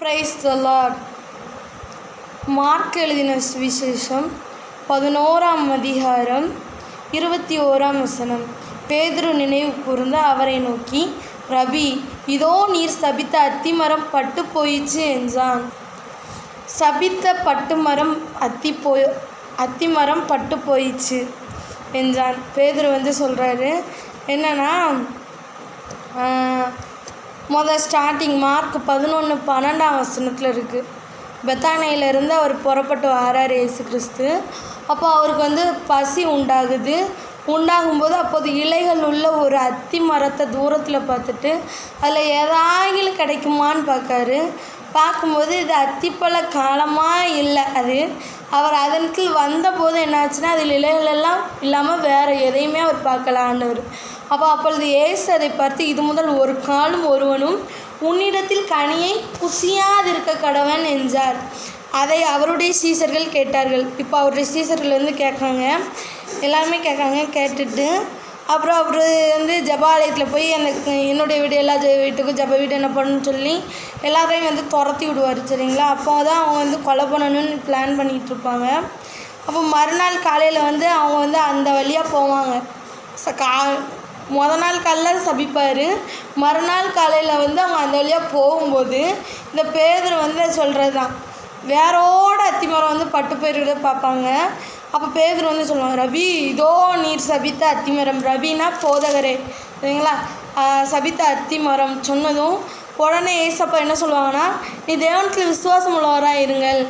Praise the Lord mark எழுதின சுவிசேஷம் பதினோராம் அதிகாரம் இருபத்தி ஓராம் வசனம். பேதுரு நினைவு கூர்ந்த அவரை நோக்கி ரபி இதோ நீர் சபித்த அத்திமரம் பட்டு போயிடுச்சு என்றான். சபித்த பட்டு மரம் அத்தி போய் அத்திமரம் பட்டு போயிடுச்சு என்றான். பேதுரு வந்து சொல்கிறாரு என்னன்னா முதல் ஸ்டார்டிங் மார்க் பதினொன்று பன்னெண்டாம் வசனத்தில் இருக்குது பெத்தானையிலேருந்து அவர் புறப்பட்டு வரார் இயேசு கிறிஸ்து அப்போ அவருக்கு வந்து பசி உண்டாகுது. உண்டாகும்போது அப்போது இலைகள் உள்ள ஒரு அத்தி மரத்தை தூரத்தில் பார்த்துட்டு அதில் ஏதாங்கிலும் கிடைக்குமான்னு பார்க்காரு. பார்க்கும்போது இது அத்திப்பழ காலமாக இல்லை. அது அவர் அதன் கீழ் வந்தபோது என்னாச்சுன்னா அதில் இலைகளெல்லாம் இல்லாமல் வேறு எதையுமே அவர் பார்க்கல ஆண்டவர் அப்போ அப்பொழுது ஏசு அதை பார்த்து இது முதல் ஒரு காலும் ஒருவனும் உன்னிடத்தில் கனியை குசியாதிருக்க கடவன் என்றார். அதை அவருடைய சீசர்கள் கேட்டார்கள். இப்போ அவருடைய சீசர்கள் வந்து கேட்காங்க. எல்லாருமே கேட்காங்க கேட்டுட்டு அப்புறம் அவர் வந்து ஜபாலயத்தில் போய் எனக்கு என்னுடைய வீடு எல்லா ஜெ வீட்டுக்கும் ஜப வீடு என்ன பண்ணணும்னு சொல்லி எல்லாரையும் வந்து துரத்தி விடுவார் சரிங்களா? அப்போ தான் அவங்க வந்து கொலை பண்ணணும்னு பிளான் பண்ணிகிட்டு இருப்பாங்க. அப்போ மறுநாள் காலையில் வந்து அவங்க வந்து அந்த வழியாக போவாங்க. ச கா முத நாள் காலையில் சபிப்பார். மறுநாள் காலையில் வந்து அவங்க அந்த வழியாக போகும்போது இந்த பேதர் வந்து சொல்கிறது தான் வேரோட அத்திமரம் வந்து பட்டு போயிருக்கிறத பார்ப்பாங்க. அப்போ பேதர் வந்து சொல்லுவாங்க ரவி இதோ நீர் சபித்த அத்திமரம். ரவினா போதகரே. சரிங்களா? சபித்த அத்திமரம் சொன்னதும் உடனே ஏசப்பா என்ன சொல்லுவாங்கன்னா நீ தேவனத்தில் விசுவாசம் உள்ளவராக இருங்கள்.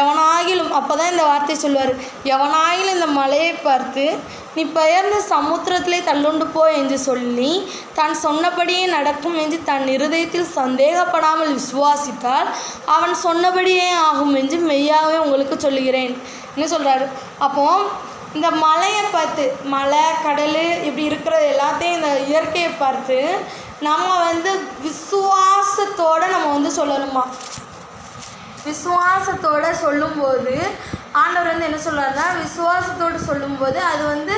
எவனாகிலும் அப்போ தான் இந்த வார்த்தை சொல்லுவார். எவனாகிலும் இந்த மலையை பார்த்து நீ பெயர்ந்த சமுத்திரத்திலே தள்ளுண்டு போ என்று சொல்லி தான் சொன்னபடியே நடக்கும் என்று தன் இருதயத்தில் சந்தேகப்படாமல் விசுவாசித்தால் அவன் சொன்னபடியே ஆகும் என்று மெய்யாகவே உங்களுக்கு சொல்லுகிறேன். என்ன சொல்கிறாரு அப்போ இந்த மலையை பார்த்து மலை கடல் இப்படி இருக்கிறது எல்லாத்தையும் இந்த இயற்கையை பார்த்து நம்ம வந்து விசுவாசத்தோடு நம்ம வந்து சொல்லணுமா? விசுவாசத்தோடு சொல்லும்போது ஆண்டவர் வந்து என்ன சொல்கிறாருன்னா விசுவாசத்தோடு சொல்லும்போது அது வந்து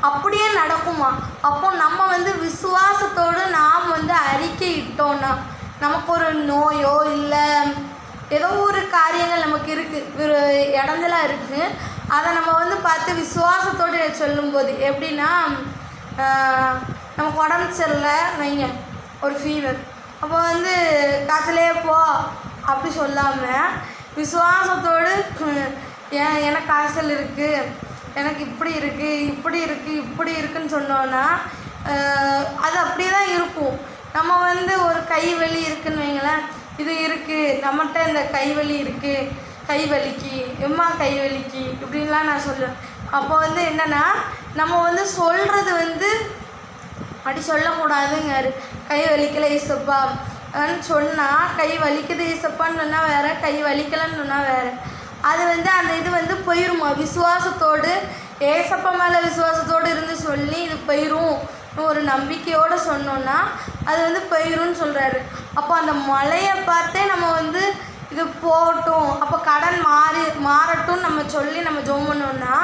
அப்படியே நடக்குமா? அப்போ நம்ம வந்து விசுவாசத்தோடு நாம் வந்து அறிக்கை இட்டோன்னா நமக்கு ஒரு நோயோ இல்லை ஏதோ ஒரு காரியங்கள் நமக்கு இருக்குது ஒரு இடஞ்சலாக இருக்குது அதை நம்ம வந்து பார்த்து விசுவாசத்தோடு சொல்லும்போது எப்படின்னா நமக்கு உடம்பு சரியில்லை வைங்க ஒரு ஃபீவர் அப்போ வந்து காய்ச்சலே போ அப்படி சொல்லாமல் விசுவாசத்தோடு ஏன் எனக்கு காய்ச்சல் இருக்குது எனக்கு இப்படி இருக்குது இப்படி இருக்குது இப்படி இருக்குன்னு சொன்னோன்னா அது அப்படியே தான் இருக்கும். நம்ம வந்து ஒரு கை வலி இருக்குன்னு வைங்களேன் இது இருக்குது நம்மகிட்ட இந்த கை வலி இருக்குது கை வலிக்கு எம்மா கை வலிக்கு இப்படின்லாம் நான் சொல்லுவேன். அப்போ வந்து என்னென்னா நம்ம வந்து சொல்கிறது வந்து அப்படி சொல்லக்கூடாதுங்க கை வலிக்கலை ஈசப்பா. சொன்னால் கை வலிக்குது ஈசப்பான்னு சொன்னால் வேறு கை வலிக்கலைன்னு சொன்னால் வேறு. அது வந்து அந்த இது வந்து போயிருமா? விசுவாசத்தோடு ஏசப்பா மேலே விசுவாசத்தோடு இருந்து சொல்லி இது போயிரும். ஒரு நம்பிக்கையோடு சொன்னோன்னா அது வந்து போயிரும்னு சொல்கிறாரு அப்போ அந்த மலையை பார்த்தே நம்ம வந்து இது போகட்டும். அப்போ கடன் மாறி மாறட்டும்னு நம்ம சொல்லி நம்ம ஜோம் பண்ணோம்னா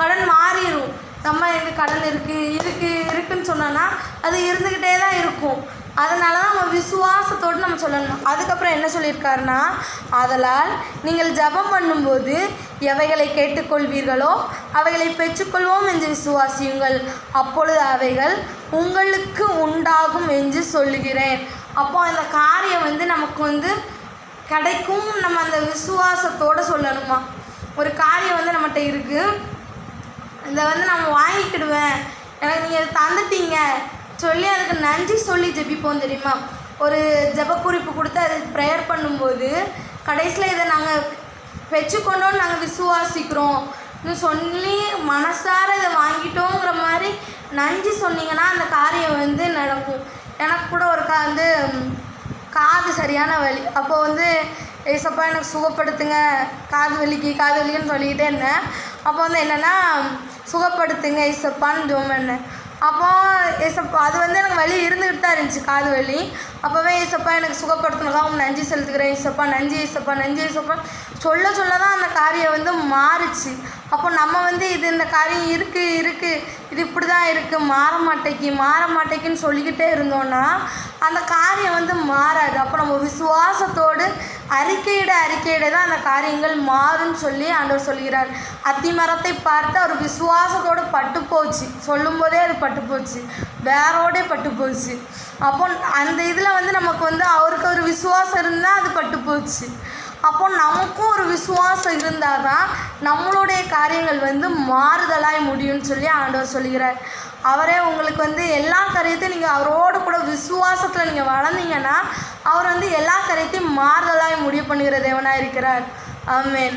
கடன் மாறிடும் நம்ம எங்க கடன் இருக்குது இருக்குது இருக்குன்னு சொன்னோன்னா அது இருந்துக்கிட்டே தான் இருக்கும். அதனால தான் நம்ம விசுவாசத்தோடு நம்ம சொல்லணும். அதுக்கப்புறம் என்ன சொல்லியிருக்காருன்னா அதனால் நீங்கள் ஜபம் பண்ணும்போது எவைகளை கேட்டுக்கொள்வீர்களோ அவைகளை பெற்றுக்கொள்வோம் என்று விசுவாசியுங்கள். அப்பொழுது அவைகள் உங்களுக்கு உண்டாகும் என்று சொல்லுகிறேன். அப்போ அந்த காரியம் வந்து நமக்கு வந்து கிடைக்கும். நம்ம அந்த விசுவாசத்தோடு சொல்லணுமா? ஒரு காரியம் வந்து நம்மகிட்ட இருக்குது இதை வந்து நம்ம வாங்கிக்கிடுவேன். எனக்கு நீங்கள் தந்துட்டீங்க. சொல்லி அதுக்கு நன்றி சொல்லி ஜெபிப்போம் தெரியுமா? ஒரு ஜெப குறிப்பு கொடுத்து அது ப்ரேயர் பண்ணும்போது கடைசியில் இதை நாங்கள் வச்சுக்கொண்டோன்னு நாங்கள் விசுவாசிக்கிறோம். சொல்லி மனசார இதை வாங்கிட்டோங்கிற மாதிரி நன்றி சொன்னீங்கன்னா அந்த காரியம் வந்து நடக்கும். எனக்கு கூட ஒரு கா வந்து காது சரியான வலி. அப்போ வந்து ஏசப்பா எனக்கு சுகப்படுத்துங்க. காது வலிக்கு காது வலிக்குன்னு சொல்லிக்கிட்டே இருந்தேன். அப்போ வந்து என்னென்னா சுகப்படுத்துங்க ஏசப்பான்னு ஜோம் பண்ணேன் அப்போ ஏசப்பா அது வந்து எனக்கு வலி இருந்துக்கிட்டு தான் இருந்துச்சு காது வலி. அப்போவே ஏசப்பா எனக்கு சுகப்படுத்தணுக்கா அவங்க நஞ்சி செலுத்துக்கிறேன் ஏசப்பா நன்றி ஏசப்பா நஞ்சு ஏசப்பா. சொல்ல சொல்ல தான் அந்த காரியம் வந்து மாறுச்சு. அப்போ நம்ம வந்து இது இந்த காரியம் இருக்குது இருக்குது இது இப்படி தான் இருக்குது மாற மாட்டேக்கு மாற மாட்டேக்குன்னு சொல்லிக்கிட்டே இருந்தோன்னா அந்த காரியம் வந்து மாறாது. அப்போ நம்ம விசுவாசத்தோடு அறிக்கையிட அறிக்கையிட தான் அந்த காரியங்கள் மாறும்னு சொல்லி ஆண்டவர் சொல்கிறார். அத்திமரத்தை பார்த்து அவர் விசுவாசத்தோடு பட்டு போச்சு. சொல்லும்போதே அது பட்டு போச்சு. வேரோடே பட்டு போச்சு. அப்போ அந்த இதில் வந்து நமக்கு வந்து அவருக்கு ஒரு விசுவாசம் இருந்தால் அது பட்டு போச்சு. அப்போ நமக்கும் ஒரு விசுவாசம் இருந்தால் தான் நம்மளுடைய காரியங்கள் வந்து மாறுதலாய் முடியும்னு சொல்லி ஆண்டவர் சொல்கிறார் அவரே உங்களுக்கு வந்து எல்லா காரியத்தையும் நீங்கள் அவரோடு கூட விசுவாசத்தில் நீங்கள் வளர்ந்தீங்கன்னா அவர் வந்து எல்லா காரியத்தையும் மாறுதலாய் முடிவு பண்ணுகிற தேவனாக இருக்கிறார். ஆமேன்.